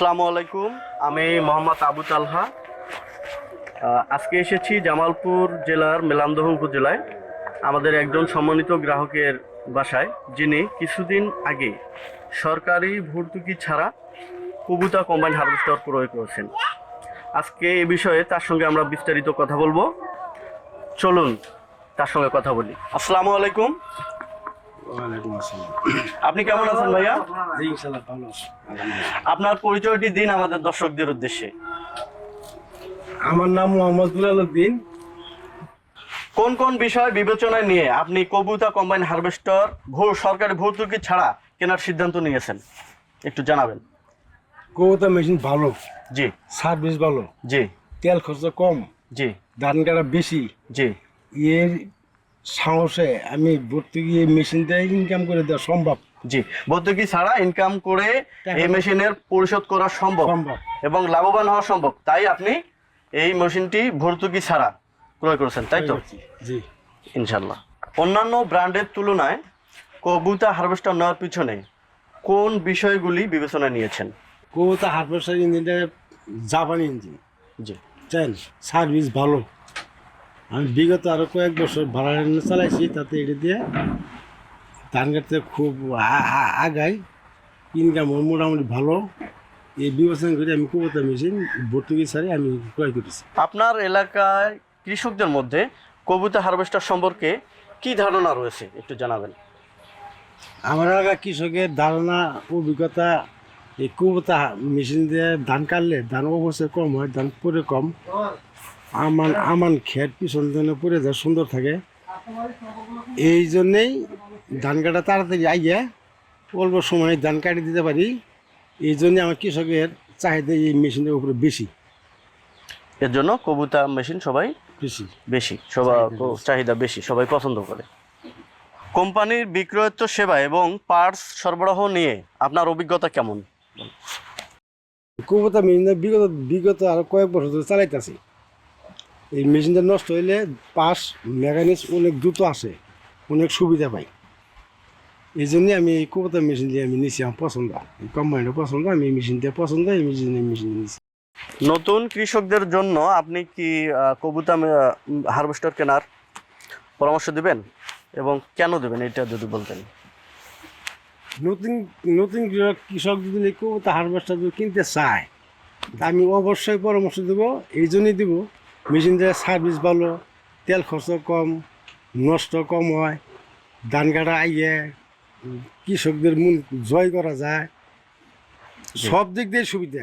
আসসালামু আলাইকুম, আমি মোহাম্মদ আবু তালহা। আজকে এসেছি জামালপুর জেলার মেলান্দহ উপজেলায়। আমাদের একজন সম্মানিত গ্রাহকের বাসায়, যিনি কিছুদিন আগে সরকারি ভর্তুকি ছাড়া কবুতা কম্বাইন হারভেস্টার প্রয়োগ করেছেন। আজকে এ বিষয়ে তার সঙ্গে আমরা বিস্তারিত কথা বলব। চলুন, তার সঙ্গে কথা বলি। আসসালামু আলাইকুম। ওয়ালাইকুম আসসালাম। আপনি কেমন আছেন ভাইয়া? জি ইনশাল্লাহ ভালো আছি। আপনার পরিচয়টি দিন আমাদের দর্শকদের উদ্দেশ্যে। আমার নাম মোহাম্মদ দুলাল উদ্দিন। কোন কোন বিষয় বিবেচনায় নিয়ে আপনি কবুতা কম্বাইন হারভেস্টর ভূ সরকারি ভর্তুকি ছাড়া কেনার সিদ্ধান্ত নিয়েছেন? একটু জানাবেন। কবুতা মেশিন ভালো। জি। সার্ভিস ভালো। জি। তেল খরচ কম। জি। ধান কাটা বেশি। জি। এর সাহসে আমি ভর্তি গিয়ে মেশিন দিয়ে ইনকাম করে দেওয়া সম্ভব। জি ভর্তুকি ছাড়া ইনকাম করে এই মেশিনের পরিশোধ করা সম্ভব। সম্ভব। এবং লাভবান হওয়া সম্ভব। তাই আপনি এই মেশিনটি ভর্তুকি ছাড়া ক্রয় করেছেন তাই তো? জি। ইনশাল্লাহ অন্যান্য ব্র্যান্ডের তুলনায় কবুতা হারভেস্টার নেওয়ার পিছনে কোন বিষয়গুলি বিবেচনায় নিয়েছেন? কবুতা হারভেস্টার ইঞ্জিনটা জাপানি ইঞ্জিন। জি। চেন সার্ভিস ভালো। আমি বিগত আরও কয়েক বছর ভাড়া এনে চালাইছি তাতে এটা দিয়ে ধান কাটতে খুব আগাই। ইনকাম মোটামুটি ভালো। এই বিবেচনা করে আমি কবুতা মেশিন ভর্তুকি ছাড়ে আমি ক্রয় করেছি আপনার এলাকায় কৃষকদের মধ্যে কবুতা হারভেস্টার সম্পর্কে কি ধারণা রয়েছে একটু জানাবেন? আমার এলাকা কৃষকের ধারণা অভিজ্ঞতা এই কবুতা মেশিন দিয়ে ধান কাটলে ধান অবশ্যই কম হয় ধান পরে কম। আমান আমান খেত পিছন দিনে পরে যা সুন্দর থাকে। এই জন্যেই ধান কাটা তাড়াতাড়ি আইয়া অল্প সময়ে ধান কাটি দিতে পারি। এই জন্যে আমার কৃষকের চাহিদা এই মেশিনের উপরে বেশি। এর জন্য কবুতা মেশিন সবাই বেশি। বেশি সবার চাহিদা বেশি। সবাই পছন্দ করে। কোম্পানির বিক্রয়োত্তর সেবা এবং পার্টস সরবরাহ নিয়ে আপনার অভিজ্ঞতা কেমন? কবুতা মেশিন বিগত বিগত আরও কয়েক বছর ধরে চালাইতেছি। এই মেশিনটা নষ্ট হইলে পাশ মেকানিক্স অনেক দ্রুত আসে অনেক সুবিধা পাই এই জন্যে আমি এই কবুতা মেশিন দিয়ে আমি নিছি আমার পছন্দ। এই পছন্দ আমি এই মেশিন দিয়ে পছন্দ এই মেশিন মেশিন নিছি। নতুন কৃষকদের জন্য আপনি কি কবুতা হারভেস্টার কেনার পরামর্শ দিবেন? এবং কেন দেবেন? এটা যদি বলতেন। নতুন নতুন কৃষক কৃষক যদি কবুতা হারভেস্টার যদি কিনতে চায় তা আমি অবশ্যই পরামর্শ দেবো এই জন্যই দেবো। মেশিন দিয়ে সার্ভিস ভালো তেল খরচ কম নষ্ট কম হয় ধান কাটা আইয়ে কৃষকদের মূল জয় করা যায়। সব দিক দিয়ে সুবিধা।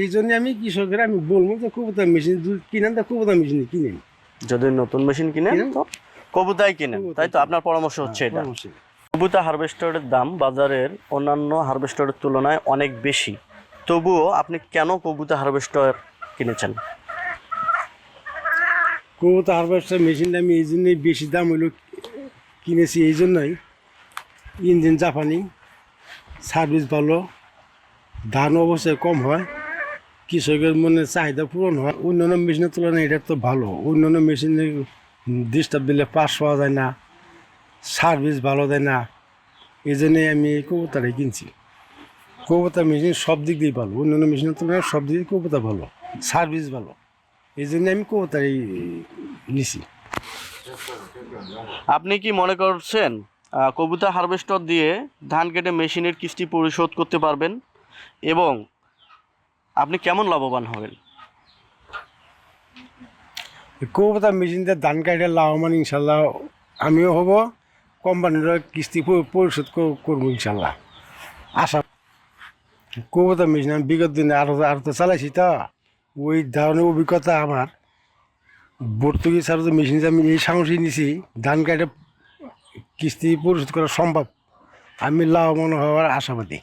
এই জন্য আমি কৃষকের আমি বলব যে কবুতা মেশিন কিনেন তা কবুতা মেশিন কিনেন। যদি নতুন মেশিন কিনেন। তো কবুতাই কিনেন। তাই তো আপনার পরামর্শ হচ্ছে এটা। কবুতা হারভেস্টারের দাম বাজারের অন্যান্য হারভেস্টারের তুলনায় অনেক বেশি। তবুও আপনি কেন কবুতা হারভেস্টার কিনেছেন? কবুতা হারভেস্টার মেশিনটা আমি এই জন্যই বেশি দাম হইল কিনেছি, এই জন্যই। ইঞ্জিন জাপানি সার্ভিস ভালো, ধান অবশ্যই কম হয়, কৃষকের মনে চাহিদা পূরণ হয়। অন্যান্য মেশিনের তুলনায় এটা তো ভালো, অন্যান্য মেশিনে ডিস্টার্ব দিলে পাস পাওয়া যায় না সার্ভিস ভালো দেয় না, এই জন্যই আমি কবুতাটাই কিনছি। কবুতা মেশিন সব দিক দিয়ে ভালো, অন্যান্য মেশিনের তুলনায় সব দিক দিয়ে কবুতা ভালো সার্ভিস ভালো। এই জন্য আমি নিছি? আপনি কি মনে করছেন কবুতা হারভেস্টার দিয়ে ধান কেটে মেশিনের কিস্তি পরিশোধ করতে পারবেন? এবং আপনি কেমন লাভবান হবেন? কবুতা মেশিন দিয়ে ধান কাটে লাভবান ইনশাল্লাহ আমিও হব কোম্পানির কিস্তি পরিশোধ করব ইনশাল্লাহ। আশা কবুতা মেশিন আমি বিগত দিনে আরও আরও তো চালাইছি তা। ওই ধরনের অভিজ্ঞতা আমার। ভর্তুকি ছাড়া তো মেশিন আমি এই সাহসী নিছি, ধান কাটে কিস্তি পরিশোধ করা সম্ভব। আমি লাভবান হওয়ার আশাবাদী।